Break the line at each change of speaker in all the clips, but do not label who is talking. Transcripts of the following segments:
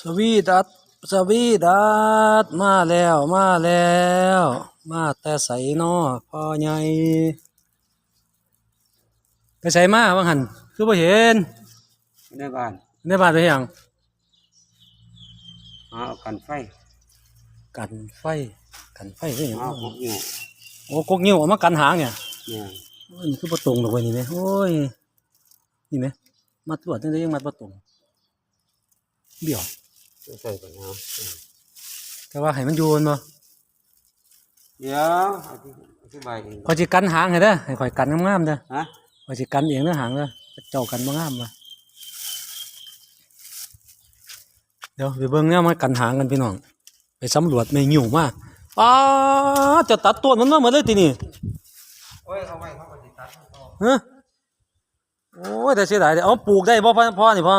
สวีดัตสวีดัตมาแล้วมาแล้ว มาแต่ใสนอพ่อใหญ่ไปใส่มาบางหันคือบ่เห็น
ในบ้าน
ในบ้านไปหยัง
หาเอากันไฟ
กันไฟกันไฟคือหยัง
หาพวกอยู่
โอ้กกนิ้วเอามากันหางเนี่ย
เนี่ย
โอ้ยนี่คือบ่ตรงดอกเว้ยนี่แหมโอ้ยนี่แหมมัดตรวจจังได๋ยังมัดบ่ตรงเบี้ยว
ใส่กันเอาอืม
แต่ว่าให้มันอยู่แม่นบ่
เดี๋ยวอธิบายเอง
ข่อยสิกันหางให้เด้อให้ข่อยกันงามๆเด้อ
ฮะ
ข่อยสิกันเองเด้อหางเด้อเจ้ากันบ่งามว่ะเดี๋ยวไปเบิ่งแนวมากันหางกันพี่น้อง ไปสำรวจไม่หิวมาป้าดจะตัดต้นมันมาหมดเลยทีนี่
โอ้ยเอาไว้เขาก็สิตัดให้ต่อ
ฮะโอ้ยแต่เสียดายเด้อเอาปลูกได้บ่พ่อพ่อนี่พ่อ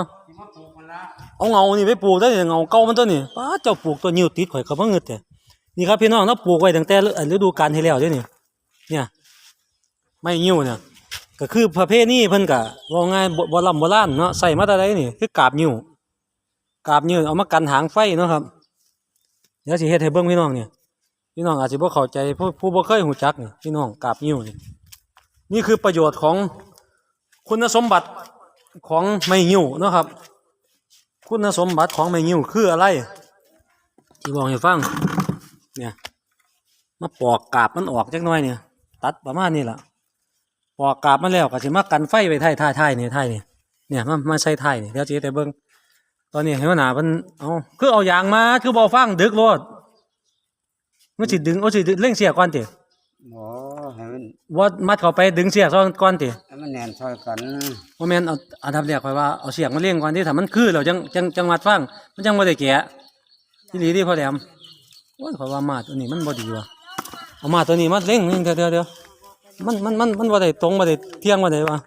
เอาเงานี่ไปปลูกได้เงาเก่ามันตัวนี้ป้าเจ้าปลูกตัวนิ้วติดข่อยก็บ่เงิดแต่นี่ครับพี่น้องเราปลูกไว้ตั้งแต่ฤดูกาลที่แล้วเด้นี่เนี่ย ไม่หิวเนี่ยก็คือประเภทนี้เพิ่นก็ว่าง่ายบ่บ่ลำบ่ล้านเนาะใส่มาแต่ใดนี่คือกาบนิ้วกาบนิ้วเอามากันหางไฟเนาะครับเดี๋ยวสิเฮ็ดให้เบิ่งพี่น้องเนี่ยพี่น้องอาจสิบ่เข้าใจผู้ผู้บ่เคยหูจักนี่พี่น้องกาบนิ้วนี่นี่คือประโยชน์ของคุณสมบัติของไม้งิ้วเนาะครับ คุณสมบัติของไม้งิ้วคืออะไรที่บอกให้ฟัง เนี่ย มาปอกกาบมันออกจักน่อยเนี่ย ตัดประมาณนี้แหละปอกกาบมันแล้วก็สิมากันไฟไว้ท้ายท้ายท้ายนี่ท้ายเนี่ยเนี่ยมามาใส่ท้ายนี่ยเดี๋ยวสิแต่เบิ่งตอนนี้เห็นว่าหนามันเอาคือเอายางมาคือบ่ฟังดึกโลดมันสิดึงเอาสิดึงเร่งเสียก่อนติ
บ่ให้มัน
ว่ามัดเข้าไปดึงเสียก่อนก่อนติ
ให้มันแน่นซอยกัน
บ่แม่นเอาอันดับแรกข่อยว่าเอาเสียงมาเลี้ยงก่อนที่ถ้ามันคือแล้วจังจังจังมัดฟังมันจังบ่ได้แกะที่หลีที่พ่อแหลมโอ้ยข่อยว่ามาตัวนี้มันบ่ดีว่ะเอามาตัวนี้มาเร่งเดี๋ยวเดี๋ยวเดี๋ยวมันมันมันมันบ่ได้ตรงบ่ได้เที่ยงบ่ได้ว่ะ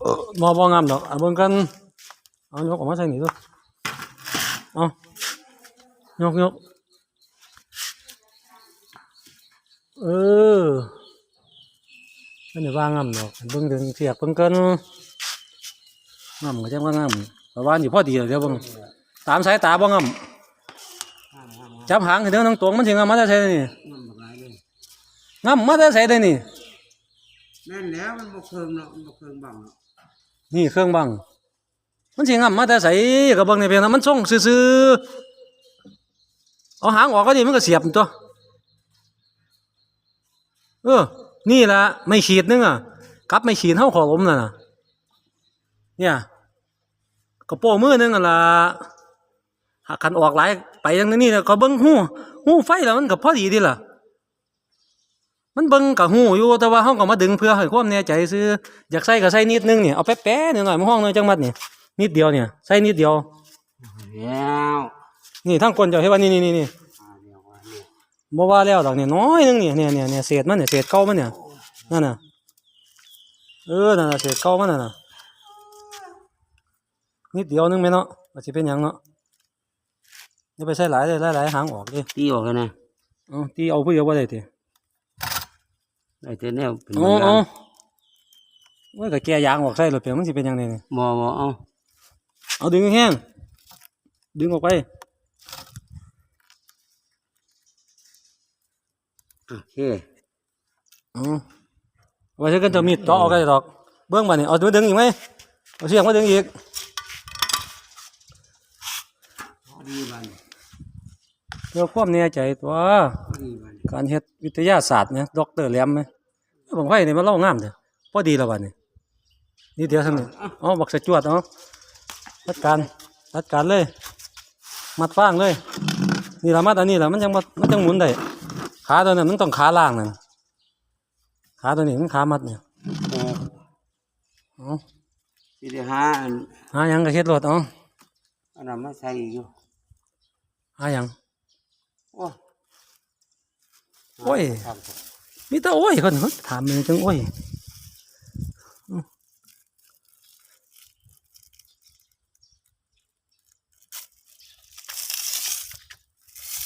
เออบ่บ่งามดอกเอาเบิ่งกันเอายกออกมาใส่นี่ดูเอายกยก เอออันนี้ว่างามดอกเบิ่งดึงเสียบเบิ่งกันงามก็จังว่างามประมาณอยู่พอดีเดี๋ยวเบิ่งตามสายตาบ่งามจับหางให้เด้อทั้งตวงมันสิงามมาแต่ไสเด้อนี่
มันบ่หลายเลย
งามมาแต่ไสเด้อนี่
แม่นแล้วมันบ่เคิงเนาะมันบ่เคิงบังเนาะ
นี่เครื่องบังมันสิงามมาแต่ใสกับเบิ่งในเพียงนั้นมันส่งซื่อๆเอาหางออกก็ดีมันก็เสียบตัว เออ นี่ละไม่ขีดนึงอะกลับไม่ขีดเท่าขอลมน่ะนะเนี่ยกระโปรงมือนึงอะล่ะหากคันออกหลายไปอย่างนี้เนี่ยก็เบิ่งหูหูไฟแล้วมันก็พอดีดีล่ะ มันเบิ่งกับหูอยู่แต่ว่าเฮาก็มาดึงเพื่อให้ความแน่ใจซื้ออยากใส่ก็ใส่นิดนึงเนี่ยเอาแป๊ะๆหน่อยๆมาห้องหนึงจังมัดนี่นิดเดียวเนี่ยใส่นิดเดียว
แล้ว
นี่ทั้งคนเจะเห็นว่านี่นี่นี่นี่
อ่าเดี๋ยวว่านี่
บ่ว่าแล้วดอกเนี่ยน้อยนึงเนี่ยเนี่ยเนี่ยเนี่ยเศษมันเนี่ยเศษเก่ามันเนี่ยนั่นน่ะเออนั่นน่ะเศษเก่ามันน่ะน่ะนิดเดียวนึงแม่เนาะว่าสิเป็นหยังเนาะอย่าไปใส่หลายเลยหลายๆหางออกดิ
ตีออกแล้วนะ
เอาที่เอาผู้เดียวบ่ได้ติ
ได้แต่แนวเป็น
โอ้
มัน
โอ้
ลาง
โอ้ยก็แก่ยางออกใส่รถเปียงมันสิเป็นหยังไงนี่
บ่บ่เอา
เอาดึงแห้งดึงออกไป
โอเค
อ๋อไว้ใช้กันจะมีดต่อออกได้ดอก เบื้องมาเนี่ยเอาตัวดึงอีกไหมเอาเสียงมาดึงอีก
พอดีบัดน
เพื่อความแน่ใจตัว
พอดีบัดน
การเฮ็ดวิทยาศาสตร์เนี่ยด็อกเตอร์แหลมไหมบางไฟเนี่ยมันเล่างามเถอะพอดีแล้วบัดนี้นี่เดียวทั้งนี้เอาบักสะจวดเอาจัดการจัดการเลย มัดฟางเลย นี่ละมัดอันนี้ละมันยังมัดมันยังหมุนได้ ขาตัวนั้นมันต้องขาล่างนั่นขาตัวนี้มันขามัดเนี่ย
เออ
เอา
สิได้หาอัน
หาหยังก็เฮ็ดรถเอา
อันนั้นมาใส่อีกอยู่
หาหยัง
โอ้
โอ้ย
ครับ
มีแต่โอ้ยคนเขาถามมันจังโอ้ย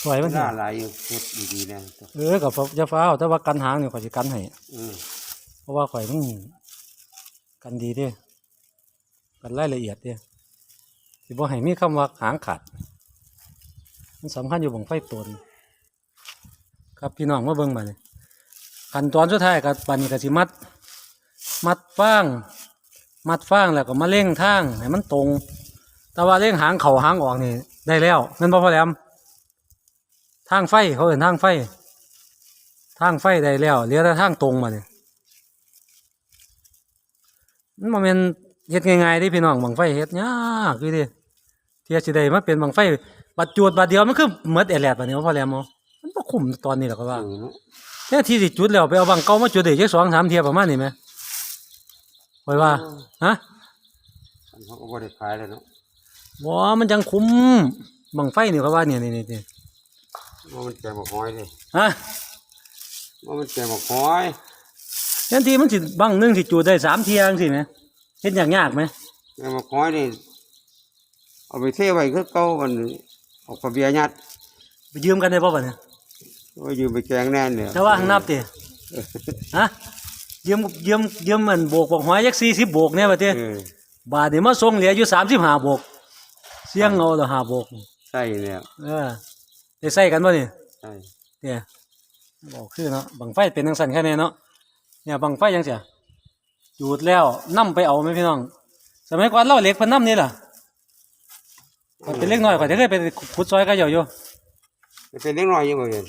สวยมัน
ห
สิ
น้าหลายอยู่เฮ็ดดีๆนะตัว
เออกับจะฟ้าวแต่ว่ากันหางเนี่ยข่อยสิกันให้
อืม
เพราะว่าข่อยมันกันดีเด้กันรายละเอียดเด้สิบ่ให้มีคำว่าหางขาด มันสำคัญอยู่บังไฟตน ครับพี่น้องมาเบิ่งมาเนี่ยขั้นตอนสุดท้ายกับปันนี้ก็สิมัด มัดฟาง มัดฟางแล้วก็มาเร่งทางให้มันตรง แต่ว่าเร่งหางเข่าหางออกนี่ได้แล้วเงินบ่พอแหลม ทางไฟเขาเห็นทางไฟ ทางไฟได้แล้วเหลือแต่ทางตรงมาเนี่ยมันบ่แม่นเฮ็ดง่ายๆเดิพี่น้องบังไฟเฮ็ดยากคือเดิเที่ยสิได้มาเป็นบังไฟบัดจวดบัดเดียวมันคือหมดแอแลดบัดนี้บ่พอแหลมเนาะมันบ่คุ้มตอนนี้หรอกก็ว่า
เออเนาะ
แค่ที่สิจุดแล้วไปเอาบังเก่ามาจุดได้จักสองสามเทียประมาณนี้ไหมไว้ว่าฮะ
อันเขาก็บ่ได้ขายแล้วเนาะ
ว้ามันจังคุ้มบังไฟนี่เขาว่าเนี่ยนี่นี่นี่
ว่ามันแกงบักหอยเลย
ฮะ
ว่ามันแกงบักหอย
แทนที่มันสิบังหนึงสิจุดได้สามเทียจังสิไหมเห็นอย่างยากไหม
แกงบักหอยนี่เอาไปเทไว้คือเก่ามันเออกกระเบียร์ยัด
ไปยืมกันได้ป่ะบัดเนี่ย
ไว้ยืมไปแกงแน่นเนี่ย
ถ้าว่าข้างนับติฮะยืมยืมยืมมันโบกบอกหอยยักสี่สิบโบกเนี่ยบัดเตี้ย
เออบา
ทนี่มาส่งเหลืออยู่สามสิบห้าโบกเสียงเอาละห้าโบก
ใช่แล้ว
เออ ได้ใส่กันป่ะนี่
ใช่
เนี่ยบอกคือเนาะบังไฟเป็นจังสันแค่นี้เนาะเนี่ยบังไฟยังเสียจูดแล้วนํไปเอาไหมพี่น้อง สมัยก่อนเราเหล็กเพันน้ำนี่ล่ะข้อยเป็นเล็กน้อยข่อยจะเคยไปขุดซอยกันอยู่อยู่
มันเป็นเล็กน้อยอยังบ่เห็น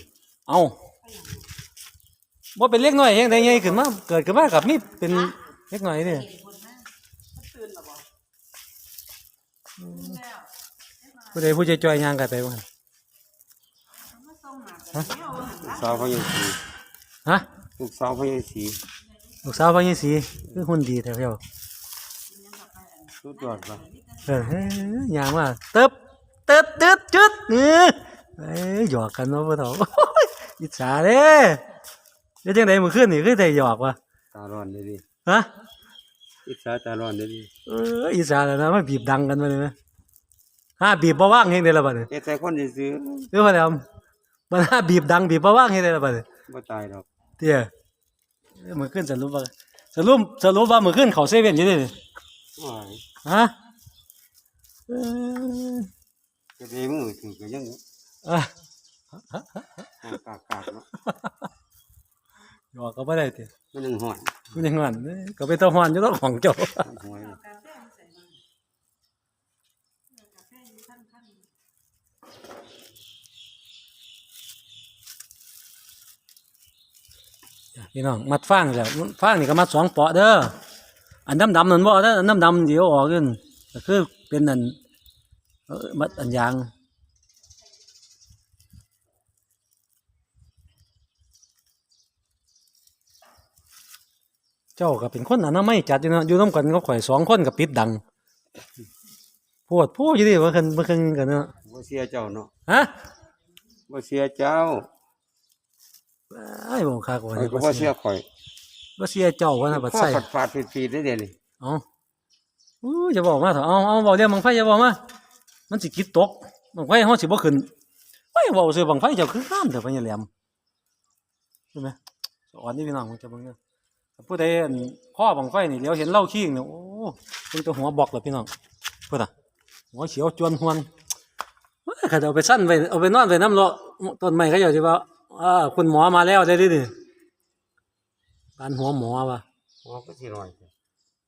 เอาบ่เป็นเล็กน้อยเองได้ไงขึ้นมาเกิดขึ้นมากับนี่เป็นเล็กน้อยนี่ผู้ใดผู้ใจจอยยางกันไปบ้าง
ลูกสาวเขายังสี
ฮะ
ลูกสาวเขายังสี
ลูกสาวพ่อยี่สีคือหุ่นดีแถวเดียว
สุดยอดปะ
เออเฮ้ยยางว่าเติบเติบเติบจุดเออเอ้ยหยอกกันเนาะพ่อเฒ่าอิจฉาเด้เดี๋ยวจังไดมื้อคืนนี่คือได้หยอกว่ะ
ตาร้อนเลยดิ
ฮะ
อิจฉาตาร้อนเลยดิ
เอออิจฉาแล้วนะมาบีบดังกันมาเลยนะฮะบีบบ่ว่างเฮ็ดได้ละบัดนี้
เฮ็ดใส่คนซื้อ
เด้อพ่อแหล มมันหาบีบดังบีบบ่ว่างเฮ็ดได้ละบัดนี้
ๆบ่ตายดอก
เตี้ยเอ้ยมื้อคืนสรุปว่าสรุปสรุปว่ามื้อคืนเข้าเซเว่นอยู่เด้นี่
ว้าย
ฮะเออ
ก็ได้มือถือก็ยัง
อะ
กากากๆเนาะ
หยอกก็บ่ได้ติ
มันยังห่อน
มันยังงั้นเอ้ยก็ไปตะฮอนอยู่เนาะของเจ้า
หวย
พี่น้องมัดฟางแล้วฟางนี่ก็มัดสองเปาะเด้ออันดำดำๆนั่นบ่เด้ออันดำดำๆเดี๋ยวออกขึ้นก็คือเป็นอันเอ่อมัดอันยางเจ้าก็เป็นคนอนามัยจัดอยู่เนาะอยู่น้ำกันก็ข่อยสองคนกับปิดดังปวดพูดอยู่ดิว่าคันว่าคันกันเนาะ
บ่เสียเจ้าเนาะ
ฮะ
บ่เสียเจ้า
ไอ้บ่คักว่า
ข่อยก็บ่
บ่
เสี
เสี
ย
ย
ข่อย
บ่เสียเจ้าว่าน่ะบัด
พ่อ
ใส่
ฝาดฝาดๆฟีดๆได้เดี๋ยวนี้
เอาอู้อย่าบอกมาเถอะเอาเอาบอกเรื่องบังไฟอย่าบอกมา มันสิคิดตกบังไฟเฮาสิบ่ขึ้นไว้เว้าซื่อบังไฟเจ้าคือข้ามเถอะพะยะแหลมใช่ไหมสอนนี่พี่น้องมันจะเบิ่งเด้อถ้าผู้ใดอั่นพ่อบังไฟนี่เดี๋ยวเห็นเล่าขี้งเนี่ยโอ้เพิ่นตัวหัวบอกแล้วพี่น้องพุ่นน่ะหัวเขียวจวนหวนเอ้ยข้าจะเอาไปสั้นไว้เอาไปนอนไว้น้ำเลาะต้นไม้เขาเจ้าสิว่า อ่าคุณหมอมาแล้วได้ดินี่ปานหัวหมอว่ะ
หัวก็สิน้อยจ้ะ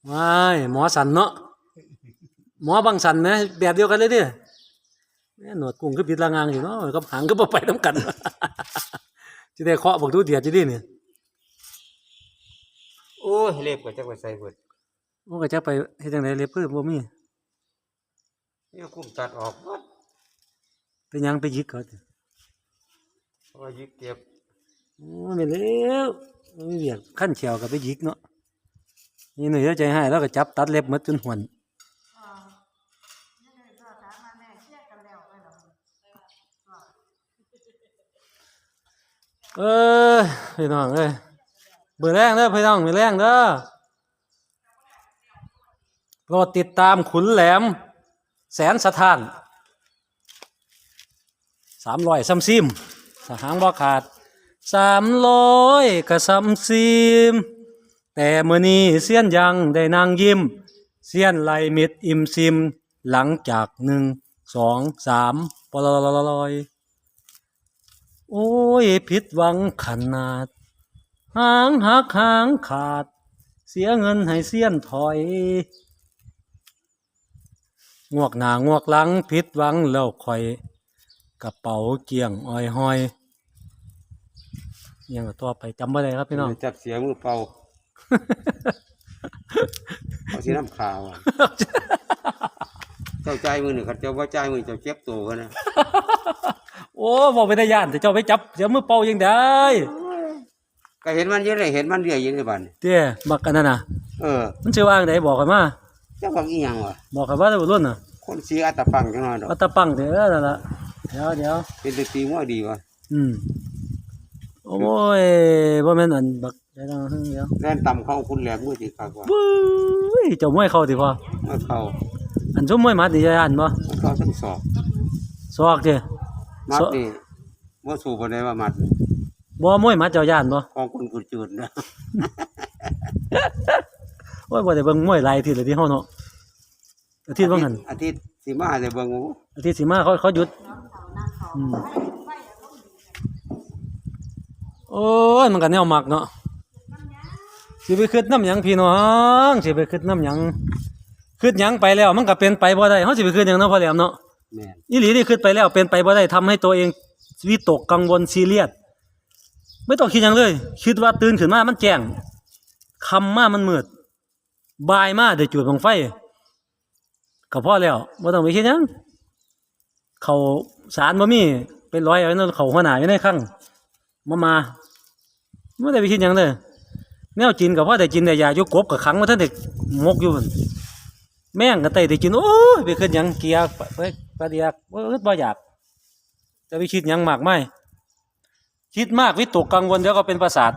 ไม่หมอสันเนาะหมอบางสันไหมแบบเดียวกันเลยดิแม่หนวดกุ้งก็ปิดละงางอยู่เนาะกับหางก็บ่ไปน้ำกันจะได้เคาะบอกทุเดียดจะดิเนี่ย
โอ้ยเล็บก็จักไปใส่เบิด
โอ้ก็จะไปเฮ็ดจังไดเล็บเพิ่มบ่มี
นี่คุ้มตัดออกหมด
เป็นหยังไปหยิกเขา ติ
เพราะว่ายึดเก็บ
โอ้ไม่แล้วมีเวียกขั้นเขียวก็ไปหยิกเนาะนี่หน่อยใจให้แล้วก็จับตัดเล็บหมดจนหวนเออพี่น้องเอ้ยเบื่อแรงเด้อพี่น้องเบื่อแรงเด้อโปรดติดตามขุนแหลม แสนสถานสามร้อยซ้ำซิม สหางบ่ขาดสามร้อยกับซ้ำซิมแต่มื้อนี้เสียนยังได้นางยิ้ม เสียนไหลมิดอิ่มซิม หลังจากหนึ่งสองสามปลอยลอย โอ้ยผิดหวังขนาด หางหักหางขาด เสียเงินให้เสียนถอยงวกหนางวกหลังผิดหวังแล้วคอย กระเป๋าเกี่ยงอ้อยห้อยอิหยังก็ต่อไปจำไว้เลยครับพี่น้อง
จับเสียมือเป่าเอาสีน้ำขาวอะเจ้าใจายมือหนึ่งครับเจ้าว่าใจายมือเจ้าเจ็บตัวกันนะ
โอ้บอกไปได้ย่านแต่เจ้าไปจับเดี๋ยวมือเป่ายังได้
ก็เห็นมันเยอะเลยเห็นมันเรียอยู่ในบ้าน
เตี้ยบักกันนั่นน่ะ
เออ
มันชื่อว่าอังไดบอกกันมา
เจ้าของอีหยังวะ
บอกกันว่าได้บ่รุ่นน่ะ
คนสีอัตปังจังหน่อยดอก
วัตตะปังเด้อนั่นล่ะเดี๋ยวเดี๋ยว
เป็นดนตรีมั่วดีวะ
อืมโอ้ยบ่แม่นอันบักเดี๋ยวนะเดี๋ยว
แล่นต่ำเข้าคุณแหลมมือสิครับว่า
ปุ้ยเจ้ามวยเข้าติพอ
เมื่อเข้า
อันซุมมวยหมัดนี่จะย่านบ่
เมื่อเข้าทั้งสอบ
ซอกติ
มัด
สอบ
นี่ว่าสู่บ่ได้ว่ามัดนี่
บ่มวยหมัดเจ้าย่านบ่
ของคุณกุจืดนะ
โอ้ยบ่ได้เบิ่งมวยหลายอาทิตย์เลยที่เฮาเนาะอาทิตย์ว่างั้น
อาทิตย์สิมาได้เบิ่งโอ้
อาทิตย์สิมาเขาเขาหยุดอืม โอ้ยมันก็แนวมักเนาะสิไปคิดน้ำหยังพี่น้องสิไปคิดน้ำหยังคิดหยังไปแล้ว มันก็เป็นไปบ่ได้เฮาสิไปคิดหยังเนาะพ่อแหลมเนาะ
แม่น
อีหลีนี่คิดไปแล้วเป็นไปบ่ได้ทำให้ตัวเองวิตกกังวลซีเรียสไม่ต้องคิดหยังเลย คิดว่าตื่นขึ้นมามันแจ้งคำมามันมืดบ่ายมาได้จุดบังไฟก็พอแล้วบ่ต้องไปคิดหยังเขา สารบ่มีเป็นร้อยเอาไว้ในเขาหัวหน้าอยู่ในข้างมามาบ่ได้ไปคิดหยังเลยแนวกินก็พอได้กินได้ยาอยู่กบก็ขังมาทันได้มกอยู่พุ่นแม่งก็ไตได้กินโอ้ยไปคิดหยังเกียกไปไปปลาเดียกบ่อึดบ่อยากจะไปคิดหยังมากมายคิดมากวิตกกังวลเดี๋ยวก็เป็นประสาท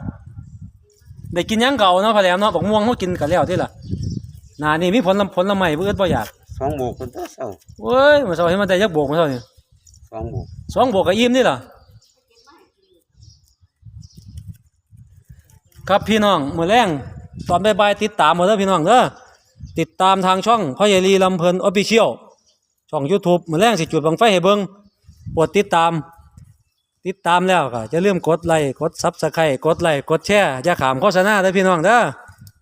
ได้กินหยังเก่าเนาะพะแหลมเนาะบักม่วงเฮากินกันแล้วที่ล่ะหน้านี่มีผลลำผลละไม้บ่อึดบ่อยาก
สองโบกคนตัวเศร้า
เว้ยมื้อเช้าเห็นมันได้ยักโบกมื้อเช้านี่
สองโบก
สองโบกก็อิ่มนี่ล่ะครับพี่น้องเมื้อแรงตอนบ่ายๆติดตามหมดเด้อพี่น้องเด้อติดตามทางช่องพ่อใหญ่ลีลำเพิ่น Official ช่อง YouTube มื้อแรงสิจุดบังไฟให้เบิ่งกดติดตาม ติดตามแล้วก็อย่าลืมกดไลค์กด Subscribe กดไลค์กดแชร์อย่าขามโฆษณาเด้อพี่น้องเด้อ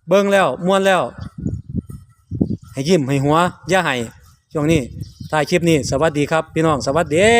เบิ่งแล้วม่วนแล้ว ให้ยิ้มให้หัวอย่าให้ช่วงนี้ ถ่ายคลิปนี้ สวัสดีครับ พี่น้อง สวัสดี